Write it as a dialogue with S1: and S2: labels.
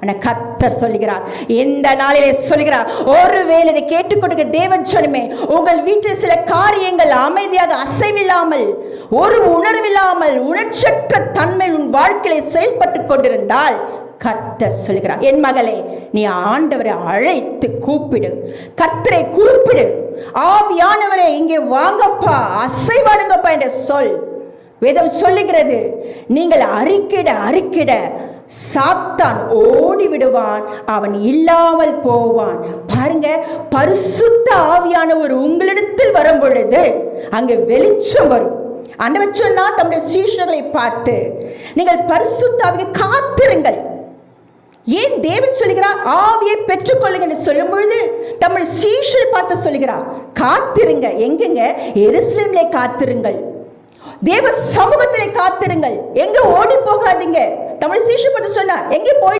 S1: ஆனா கத்தர் சொல்லுகிறார். இந்த நாளிலே சொல்லுகிறார் ஒருவேளை இதை கேட்டுக்கொடுக்க தேவன் சொன்னமே உங்கள் வீட்டில் சில காரியங்கள் அமைதியாக அசைவில்லாமல் ஒரு உணர்வில்லாமல் உணர்ச்சற்ற தன்மை உன் வாழ்க்கையில செயல்பட்டு கொண்டிருந்தால் கத்த சொல்கிறார் என் மகளே நீ ஆண்டவரை அழைத்து கூப்பிடு. கத்தரை கூப்பிடு. ஆவியானவரை இங்கே வாங்கப்பா அசைவாடுங்கப்பா என்ற சொல். வேதம் சொல்லுகிறது நீங்கள் அறிக்கிட அறிக்கிட சாத்தான் ஓடி விடுவான் அவன் இல்லாமல் போவான். பாருங்க பரிசுத்த ஆவியானவர் உங்களிடத்தில் வரும் பொழுது அங்கே வெளிச்சம் வரும். ஆண்டவர் சொன்னா தம்முடைய சீஷர்களை பார்த்து நீங்கள் பரிசுத்தாவியை காத்திருங்கள். ஏன் தேவன் சொல்லுகிறார்? ஆவியை பெற்றுக்கொள்ளுங்க என்று சொல்லும் பொழுது தமிழ் சீஷர் பார்த்து சொல்லுகிறார் காத்திருங்க. எங்கெங்க? எருசலேமிலே காத்திருங்கள். தேவ சமூகத்திலே காத்திருங்கள். எங்க ஓடி போகாதீங்க. தமிழ் சீஷர் பத்தி சொன்னார் எங்கே போய்